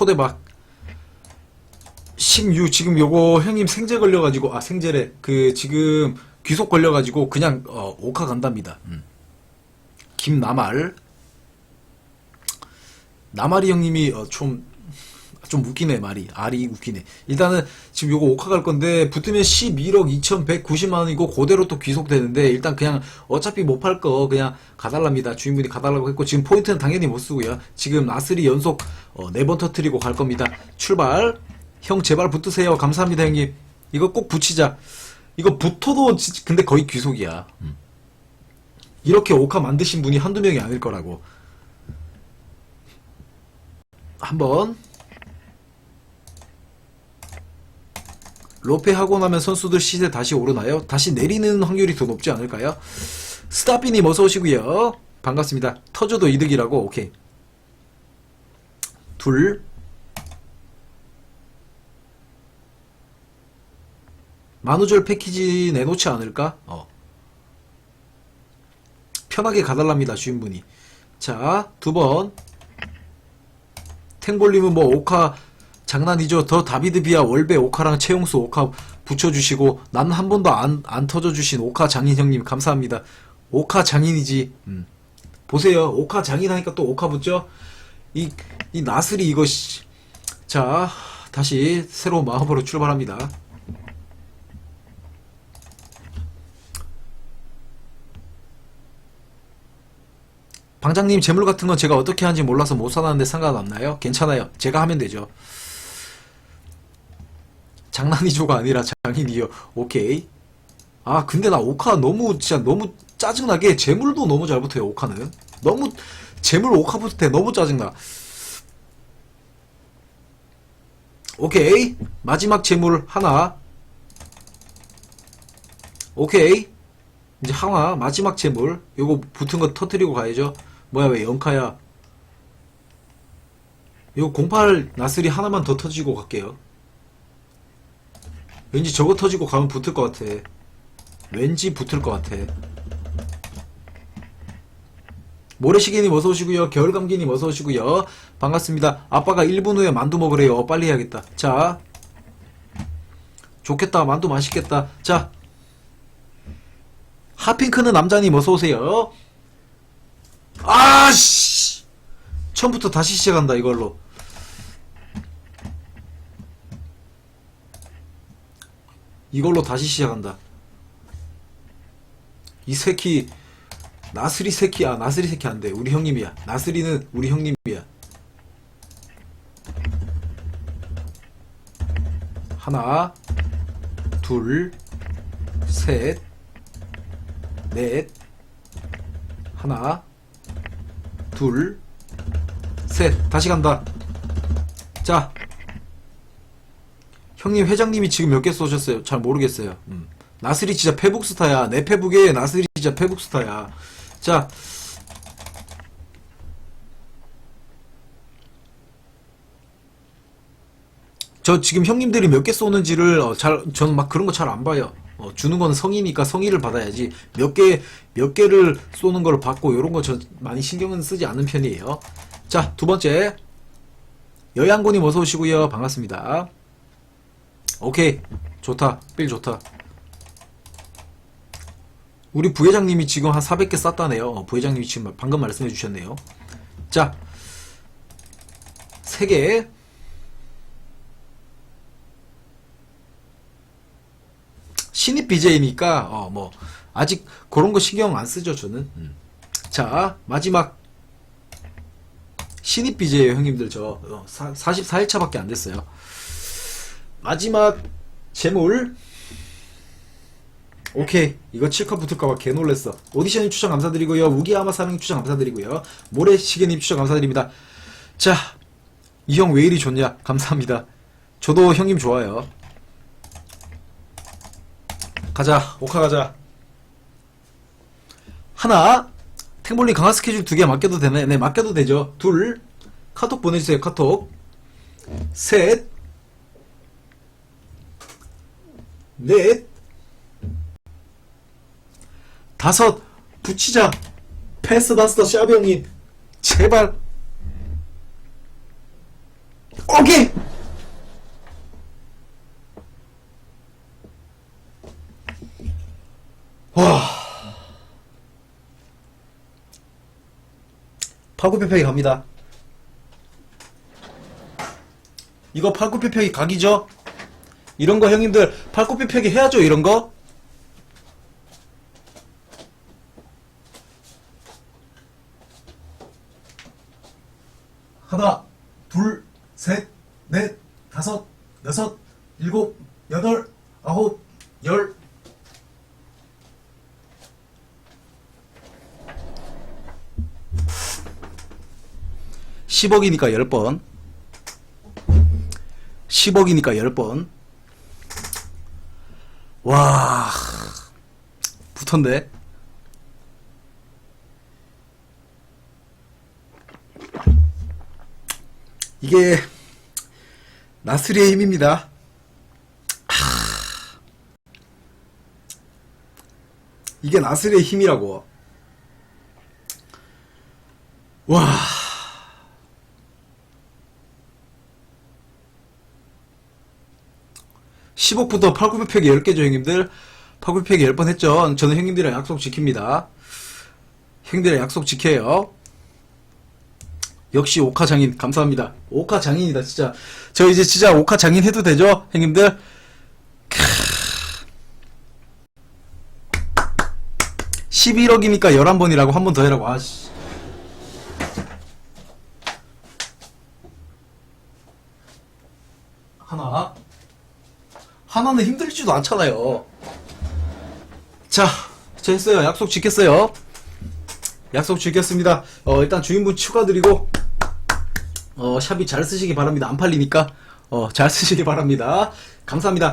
초대박 16 지금 요거 형님 생제 걸려가지고 아 생제래. 그 지금 귀속 걸려가지고 그냥 어, 오카 간답니다. 음. 김나말. 나말이 형님이 어, 좀, 좀 웃기네, 말이. 알이 웃기네. 일단은 지금 요거 오카 갈 건데, 붙으면 11억 2,190만 원이고, 그대로 또 귀속되는데, 일단 그냥 어차피 못 팔 거 그냥 가달랍니다. 주인분이 가달라고 했고, 지금 포인트는 당연히 못 쓰고요. 지금 나스리 연속 어, 4번 터트리고 갈 겁니다. 출발. 형 제발 붙으세요. 감사합니다, 형님. 이거 꼭 붙이자. 이거 붙어도, 지- 근데 거의 귀속이야. 음. 이렇게 오카 만드신 분이 한두 명이 아닐 거라고. 한번 로페 하고 나면 선수들 시세 다시 오르나요? 다시 내리는 확률이 더 높지 않을까요? 스타피님 어서 오시고요. 반갑습니다. 터져도 이득이라고 오케이. 둘 만우절 패키지 내놓지 않을까? 어. 편하게 가달랍니다 주인분이. 자 두 번. 탱볼님은 뭐 오카 장난이죠. 더 다비드 비아 월배 오카랑 최용수 오카 붙여주시고 난 한 번도 안, 안 터져주신 오카 장인 형님 감사합니다. 오카 장인이지. 음. 보세요. 오카 장인 하니까 또 오카 붙죠? 이, 이 나슬이 씨. 자 다시 새로운 마음으로 출발합니다. 방장님 재물 같은 건 제가 어떻게 하는지 몰라서 못 사놨는데 상관없나요? 괜찮아요. 제가 하면 되죠. 장난이죠가 아니라 장인이요. 오케이. 아 근데 나 오카 너무 진짜 너무 짜증나게 재물도 너무 잘 붙어요 오카는. 너무 재물 오카 붙을 때 너무 짜증나. 오케이 마지막 재물 하나. 오케이 이제 하나 마지막 재물 요거 붙은 거 터트리고 가야죠. 뭐야 왜 영카야? 요08 나스리 하나만 더 터지고 갈게요. 왠지 저거 터지고 가면 붙을 것 같아. 왠지 붙을 것 같아. 모래시계님 어서 오시고요. 겨울감기님 어서 오시고요. 반갑습니다. 아빠가 1분 후에 만두 먹으래요. 빨리 해야겠다. 자. 좋겠다. 만두 맛있겠다. 자. 하핑크는 남자님 어서 오세요. 아씨. 처음부터 다시 시작한다 이걸로. 이걸로 다시 시작한다. 이 새끼 나스리 새끼야. 나스리 새끼 안 돼. 우리 형님이야. 나스리는 우리 형님이야. 하나, 둘, 셋, 넷, 하나, 둘, 셋. 다시 간다. 자. 형님 회장님이 지금 몇 개 쏘셨어요? 잘 모르겠어요. 음. 나스리 진짜 페북 스타야. 내 페북에 나스리 진짜 페북 스타야. 자. 저 지금 형님들이 몇 개 쏘는지를 어, 잘 저는 막 그런 거 잘 안 봐요. 어, 주는 건 성이니까 성의를 받아야지 몇 개 몇 개를 쏘는 걸 받고 이런 거 저 많이 신경은 쓰지 않는 편이에요. 자 두 번째 여양군님 어서 오시고요 반갑습니다. 오케이 좋다 빌 좋다. 우리 부회장님이 지금 한 400개 쌌다네요. 어, 부회장님이 지금 방금 말씀해 주셨네요. 자, 3개. 신입 BJ니까, 어, 뭐, 아직 그런 거 신경 안 쓰죠, 저는. 음. 자, 마지막. 신입 BJ예요, 형님들. 저, 어, 44일차밖에 안 됐어요. 마지막 재물. 오케이. 이거 7컷 붙을까봐 개 놀랬어. 오디션님 추천 감사드리고요. 우기야마 사랑님 추천 감사드리고요. 모래시계님 추천 감사드립니다. 자 이 형 왜 이리 좋냐? 감사합니다. 저도 형님 좋아요. 가자. 오카 가자. 하나 탱볼링 강화 스케줄 두 개 맡겨도 되네. 네 맡겨도 되죠. 둘 카톡 보내주세요 카톡. 셋 넷, 다섯, 붙이자. 패스 다스터 샤비 형님. 제발. 오케이! 와. 팔굽혀펴기 갑니다. 이거 팔굽혀펴기 각이죠? 이런 거 형님들 팔굽혀펴기 해야죠, 이런 거? 하나, 둘, 셋, 넷, 다섯, 여섯, 일곱, 여덟, 아홉, 열. 십억이니까 열 번. 10억이니까 10번. 와, 붙었네. 이게 나스리의 힘입니다. 하. 이게 나스리의 힘이라고. 와. 십 10억부터 팔굽혀펴기 10개죠, 형님들. 팔굽혀펴기 10번 했죠. 저는 형님들이랑 약속 지킵니다. 형님들이랑 약속 지켜요. 역시 오카 장인 감사합니다. 오카 장인이다 진짜. 저 이제 진짜 오카 장인 해도 되죠, 형님들? 크... 11억이니까 11번이라고 한 번 더 해라고. 아씨. 하나. 하나는 힘들지도 않잖아요. 자, 저 했어요. 약속 지켰어요. 약속 지켰습니다. 어, 일단 주인분 축하드리고, 어, 샵이 잘 쓰시기 바랍니다. 안 팔리니까, 어, 잘 쓰시기 바랍니다. 감사합니다.